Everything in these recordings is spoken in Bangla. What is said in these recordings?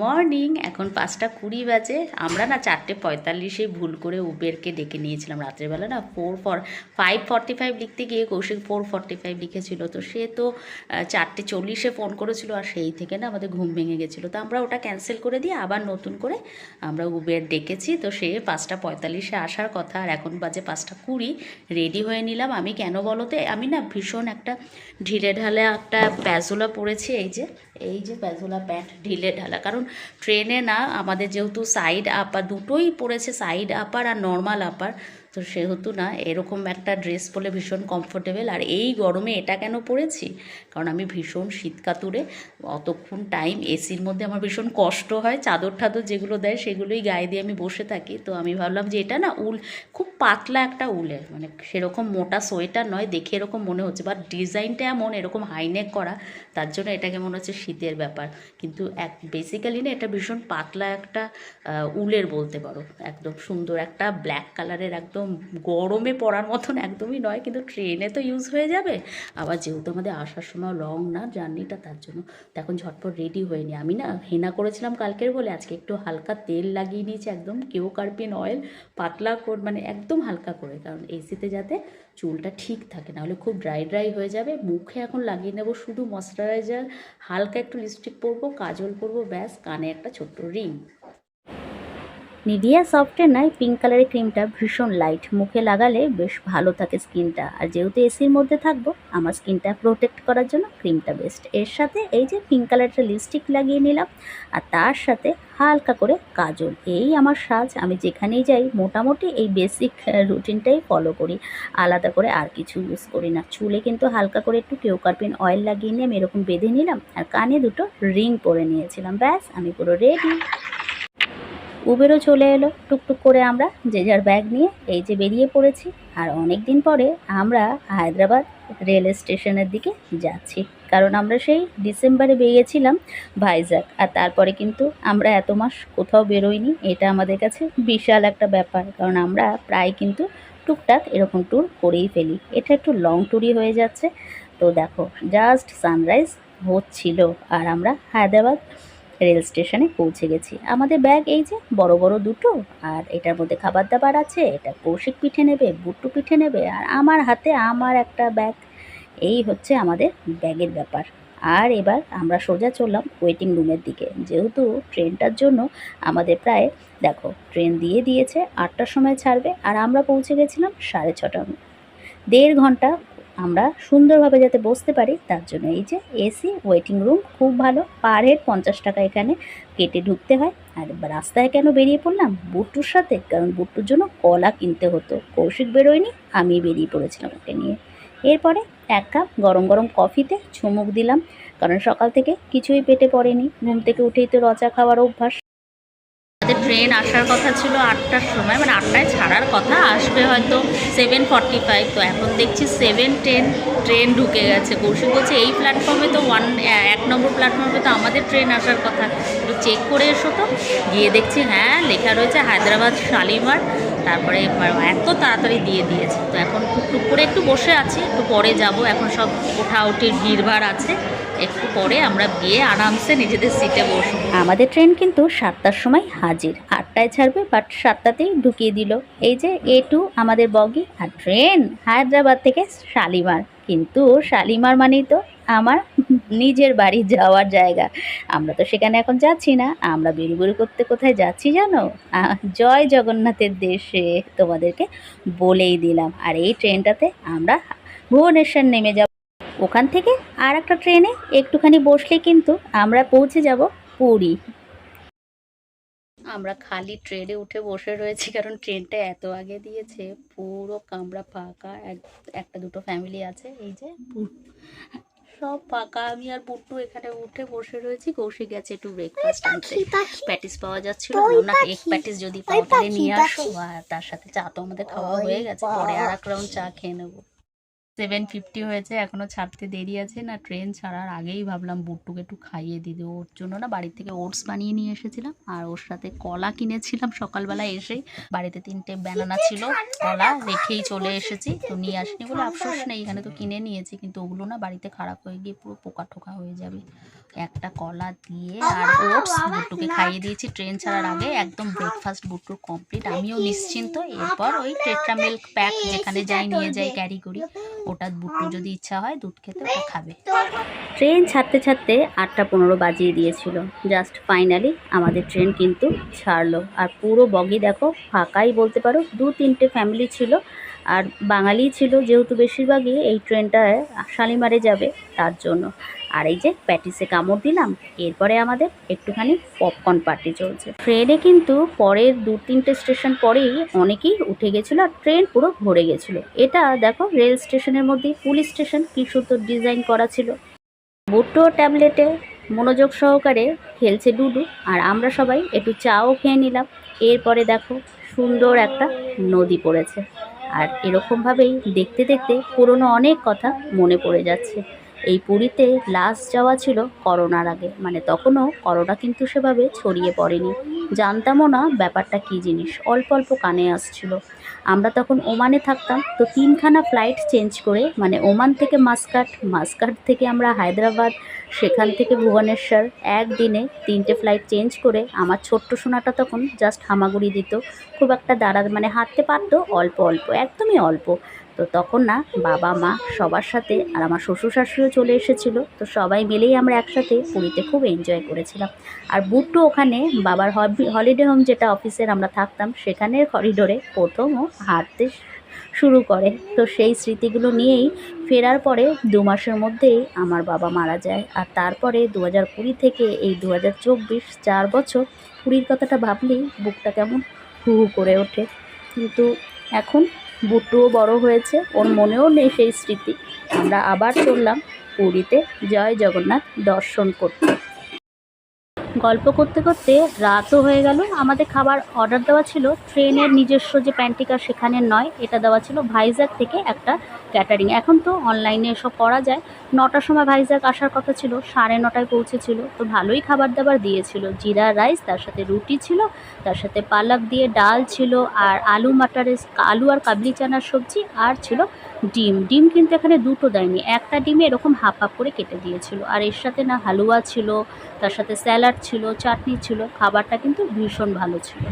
মর্নিং, এখন পাঁচটা কুড়ি বাজে। আমরা না চারটে পঁয়তাল্লিশে ভুল করে উবেরকে ডেকে নিয়েছিলাম রাত্রেবেলা না four four five forty five লিখতে গিয়ে কৌশিক ফোর ফর্টি ফাইভ লিখেছিল। তো সে তো চারটে চল্লিশে ফোন করেছিল আর সেই থেকে না আমাদের ঘুম ভেঙে গেছিল। তো আমরা ওটা ক্যান্সেল করে দিয়ে আবার নতুন করে আমরা উবের ডেকেছি। তো সে পাঁচটা পঁয়তাল্লিশে আসার কথা আর এখন বাজে পাঁচটা কুড়ি। রেডি হয়ে নিলাম। আমি কেন বলো তো আমি না ভীষণ একটা ঢিলে ঢালে একটা প্যাজোলা পরেছি। এই যে এই যে প্যাজোলা প্যান্ট ঢিলে ঢালা কারণ ট্রেনে না, আমাদের যেহেতু সাইড আপার দুটোই পড়েছে সাইড আপার আর নর্মাল আপার তো সেহেতু না, এরকম একটা ড্রেস পরলে ভীষণ কমফোর্টেবল আর এই গরমে এটা কেন পরেছি? কারণ আমি ভীষণ শীতকাতুরে, অতক্ষণ টাইম এসির মধ্যে আমার ভীষণ কষ্ট হয় চাদর ঠাদর যেগুলো দেয় সেগুলোই গায়ে দিয়ে আমি বসে থাকি, তো আমি ভাবলাম যে এটা না, উল, খুব পাতলা একটা উলের মানে সেরকম মোটা সোয়েটার নয়, দেখে এরকম মনে হচ্ছে। বাট ডিজাইনটা এমন, এরকম হাইনেক করা, তার জন্য এটাকে মনে হচ্ছে শীতের ব্যাপার। কিন্তু এক বেসিক্যালি না, এটা ভীষণ পাতলা একটা উলের বলতে পারো। একদম সুন্দর একটা ব্ল্যাক কালারের একদম গরমে পরার মতন একদমই নয়। কিন্তু ট্রেনে তো ইউজ হয়ে যাবে। আবার যেহেতু আমাদের আসার সময় লং না জার্নিটা তার জন্য তো এখন ঝটপট রেডি হয়নি আমি না হেনা করেছিলাম কালকের বলে, আজকে একটু হালকা তেল লাগিয়ে নিয়েছি একদম কেউ কার্পিন অয়েল পাতলা মানে একদম হালকা করে, কারণ এসিতে যাতে চুলটা ঠিক থাকে, নাহলে খুব ড্রাই ড্রাই হয়ে যাবে। মুখে এখন লাগিয়ে নেব শুধু ময়শ্চারাইজার হালকা একটু লিপস্টিক পরবো, কাজল পরবো, ব্যাস, কানে একটা ছোট্ট রিং নিভিয়া সফটের নয় পিঙ্ক কালারের ক্রিমটা ভীষণ লাইট মুখে লাগালে বেশ ভালো থাকে স্কিনটা আর যেহেতু এসির মধ্যে থাকব, আমার স্কিনটা প্রোটেক্ট করার জন্য ক্রিমটা বেস্ট এর সাথে এই যে পিঙ্ক কালারটা লিপস্টিক লাগিয়ে নিলাম, আর তার সাথে হালকা করে কাজল। এই আমার সাজ, আমি যেখানেই যাই, মোটামুটি এই বেসিক রুটিনটাই ফলো করি। আলাদা করে আর কিছু ইউজ করি না। চুলে কিন্তু হালকা করে একটু কেউ কেউকারপিন অয়েল লাগিয়ে নিয়ে আমি এরকম বেঁধে নিলাম, আর কানে দুটো রিং পরে নিয়েছিলাম। ব্যাস, আমি পুরো রেডি উবেরও চলে এলো। টুকটুক করে আমরা যে যার ব্যাগ নিয়ে এই যে বেরিয়ে পড়েছি। আর অনেক দিন পরে আমরা হায়দ্রাবাদ রেল স্টেশনের দিকে যাচ্ছি। কারণ আমরা সেই ডিসেম্বরে বেরিয়েছিলাম ভাইজাগ আর তারপরে কিন্তু আমরা এত মাস কোথাও বেরোইনি, এটা আমাদের কাছে বিশাল একটা ব্যাপার। কারণ আমরা প্রায় কিন্তু টুকটাক এরকম ট্যুর করেই ফেলি। এটা একটু লং ট্যুরই হয়ে যাচ্ছে। তো দেখো জাস্ট সানরাইজ হচ্ছিল। আর আমরা হায়দ্রাবাদ রেল স্টেশনে পৌঁছে গেছি। আমাদের ব্যাগ এই যে, বড় বড় দুটো, আর এটার মধ্যে খাবার দাবার আছে, এটা কৌশিক পিঠে নেবে, বুট্টু পিঠে নেবে, আর আমার হাতে আমার একটা ব্যাগ। এই হচ্ছে আমাদের ব্যাগের ব্যাপার। আর এবার আমরা সোজা চললাম ওয়েটিং রুমের দিকে। যেহেতু ট্রেনটার জন্য আমাদের প্রায়, দেখো, ট্রেন দিয়ে দিয়েছে, আটটার সময় ছাড়বে, আর আমরা পৌঁছে গেছিলাম সাড়ে ছটার দেড় ঘণ্টা আমরা সুন্দরভাবে যাতে বসতে পারি, তার জন্য এই যে এসি, ওয়েটিং রুম খুব ভালো। পার হেড পঞ্চাশ টাকা এখানে কেটে ঢুকতে হয়। আর রাস্তায় কেন বেরিয়ে পড়লাম? বুট্টুর সাথে, কারণ বুট্টুর জন্য কলা কিনতে হতো। কৌশিক বেরোয়নি, আমি বেরিয়ে পড়েছিলাম ওকে নিয়ে। এরপরে এক কাপ গরম গরম কফিতে চুমুক দিলাম, কারণ সকাল থেকে কিছুই পেটে পড়েনি। ঘুম থেকে উঠেই তো রচা খাওয়ার অভ্যাস। ট্রেন আসার কথা ছিল আটটার সময় মানে আটটায় ছাড়ার কথা, আসবে হয়তো সেভেন ফর্টি ফাইভ তো এখন দেখছি সেভেন টেন ট্রেন ঢুকে গেছে। কৌশিক বলছে, এই প্ল্যাটফর্মে তো ওয়ান এক নম্বর প্ল্যাটফর্মে তো আমাদের ট্রেন আসার কথা। একটু চেক করে এসো তো। গিয়ে দেখছি হ্যাঁ লেখা রয়েছে হায়দ্রাবাদ শালিমার। তারপরে এত তাড়াতাড়ি দিয়ে দিয়েছে। তো এখন টুকটুক করে একটু বসে আছি, একটু পরে যাব। এখন সব ওঠা উঠির ভিড়ভাড় আছে। একটু পরে আমরা গিয়ে আরামসে নিজেদের সিটে বসবো। আমাদের ট্রেন কিন্তু সাতটার সময় হাজির। আটটায় ছাড়বে বাট সাতটাতেই ঢুকিয়ে দিল। এই যে এ টু আমাদের বগি আর ট্রেন হায়দ্রাবাদ থেকে শালিমার। কিন্তু শালিমার মানেই তো আমার নিজের বাড়ি যাওয়ার জায়গা। আমরা তো সেখানে এখন যাচ্ছি না। আমরা বেরুবেরু করতে কোথায় যাচ্ছি জানো? জয় জগন্নাথের দেশে তোমাদেরকে বলেই দিলাম। আর এই ট্রেনটাতে আমরা ভুবনেশ্বর নেমে যাব। ওখান থেকে আর একটা ট্রেনে একটুখানি বসলে কিন্তু আমরা পৌঁছে যাব পুরী। আমরা খালি ট্রেনে উঠে বসে রয়েছি, কারণ ট্রেনটা এত আগে দিয়েছে, পুরো কামরা ফাঁকা, এক- একটা দুটো ফ্যামিলি আছে, এই যে সব ফাঁকা আমি আর পুট্টু এখানে উঠে বসে রয়েছি। কৌশিক গেছে একটু ব্রেকফাস্ট আনতে। প্যাটিস পাওয়া যাচ্ছিল না। এক প্যাটিস যদি পাওয়া তাহলে নিয়ে আসো। আর তার সাথে চা তো আমাদের খাওয়া হয়ে গেছে। পরে আর এক রাউন্ড চা খেয়ে নেব। সেভেন ফিফটি হয়েছে এখনও ছাড়তে দেরি আছে। না ট্রেন ছাড়ার আগেই ভাবলাম বুট্টুকে একটু খাইয়ে দিদি ওর জন্য। না, বাড়ির থেকে ওটস বানিয়ে নিয়ে এসেছিলাম। আর ওর সাথে কলা কিনেছিলাম সকালবেলা এসেই বাড়িতে তিনটে ব্যানানা ছিল, কলা রেখেই চলে এসেছি। তো নিয়ে আসিনি বলে, আফসোস নেই, এখানে তো কিনে নিয়েছি। কিন্তু ওগুলো না বাড়িতে খারাপ হয়ে গিয়ে পুরো পোকা ঠোকা হয়ে যাবে। একটা কলা দিয়ে আর ওটস বুট্টুকে খাইয়ে দিয়েছি। ট্রেন ছাড়ার আগে একদম ব্রেকফাস্ট বুট্টুর কমপ্লিট আমিও নিশ্চিন্ত। এরপর ওই টেট্রা মিল্ক প্যাক যেখানে যাই নিয়ে যাই ক্যারি করি ওটা বুট্টু যদি ইচ্ছা হয় দুধ খেতে ওটা খাবে। ট্রেন ছাড়তে ছাড়তে আটটা পনেরো বাজিয়ে দিয়েছিল। জাস্ট ফাইনালি আমাদের ট্রেন কিন্তু ছাড়লো। আর পুরো বগি দেখো ফাঁকাই বলতে পারো দু তিনটে ফ্যামিলি ছিল। আর বাঙালি ছিল যেহেতু বেশিরভাগই এই ট্রেনটায় শালিমারে যাবে তার জন্য। আর এই যে প্যাটিসে কামড় দিলাম, এরপরে আমাদের একটুখানি পপকর্ন পার্টি চলছে। ট্রেনে কিন্তু পরের দু তিনটে স্টেশন পরেই অনেকেই উঠে গেছিল আর ট্রেন পুরো ভরে গেছিল। এটা দেখো, রেল স্টেশনের মধ্যেই পুলিশ স্টেশন কি সুন্দর ডিজাইন করা ছিল। বুট্টো ট্যাবলেটে মনোযোগ সহকারে খেলছে ডুডু, আর আমরা সবাই একটু চাও খেয়ে নিলাম। এরপরে দেখো, সুন্দর একটা নদী পড়েছে। আর এরকমভাবেই দেখতে দেখতে পুরনো অনেক কথা মনে পড়ে যাচ্ছে। এই পুরীতে লাশ যাওয়া ছিল করোনার আগে মানে তখনও করোনা কিন্তু সেভাবে ছড়িয়ে পড়েনি। জানতামও না ব্যাপারটা কী জিনিস। অল্প অল্প কানে আসছিল। আমরা তখন ওমানে থাকতাম, তো তিনখানা ফ্লাইট চেঞ্জ করে মানে ওমান থেকে মাস্কাট মাস্কাট থেকে আমরা হায়দ্রাবাদ, সেখান থেকে ভুবনেশ্বর, একদিনে তিনটে ফ্লাইট চেঞ্জ করে, আমার ছোট্ট সোনাটা তখন জাস্ট হামাগুড়ি দিত। খুব একটা দাঁড়া মানে হাঁটতে পারতো অল্প অল্প, একদমই অল্প। তো তখন না বাবা, মা সবার সাথে আর আমার শ্বশুর শাশুড়িও চলে এসেছিল। তো সবাই মিলেই আমরা একসাথে পুরীতে খুব এনজয় করেছিলাম। আর বুট্টু ওখানে বাবার হলিডে হোম যেটা অফিসের আমরা থাকতাম, সেখানের করিডোরে প্রথমও হাঁটতে শুরু করে। তো সেই স্মৃতিগুলো নিয়েই ফেরার পরে দু মাসের মধ্যেই আমার বাবা মারা যায়। আর তারপরে দু হাজার কুড়ি থেকে এই দু হাজার চব্বিশ চার বছর পুরীর কথাটা ভাবলেই বুকটা কেমন হু হু করে ওঠে। কিন্তু এখন বুট্টুও বড় হয়েছে, ওর মনেও নেই সেই স্মৃতি। আমরা আবার চললাম পুরীতে জয় জগন্নাথ দর্শন করতে। গল্প করতে করতে রাতও হয়ে গেল। আমাদের খাবার অর্ডার দেওয়া ছিল। ট্রেনের নিজস্ব যে প্যান্টিকা সেখানে নয়, এটা দেওয়া ছিল ভাইজ্যাগ থেকে একটা ক্যাটারিং এখন তো অনলাইনে এসব করা যায়। নটার সময় ভাইজ্যাগ আসার কথা ছিল, সাড়ে নটায় পৌঁছেছিল। তো ভালোই খাবার দাবার দিয়েছিল। জিরা রাইস, তার সাথে রুটি ছিল, তার সাথে পালক দিয়ে ডাল ছিল, আর আলু মাটারের আলু আর কাবলি চানার সবজি, আর ছিল ডিম। ডিম কিন্তু এখানে দুটো দেয়নি। একটা ডিমে এরকম হাফ হাফ করে কেটে দিয়েছিল। আর এর সাথে না হালুয়া ছিল, তার সাথে স্যালাড ছিল, চাটনি ছিল, খাবারটা কিন্তু ভীষণ ভালো ছিল।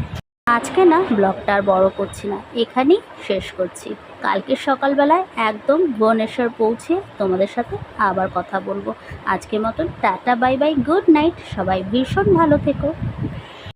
আজকে না, ব্লগটা আর বড় করছি না, এখানেই শেষ করছি। কালকে সকালবেলায় একদম ভুবনেশ্বর পৌঁছে তোমাদের সাথে আবার কথা বলব। আজকের মতন tata, bye bye, good night, সবাই ভীষণ ভালো থেকো।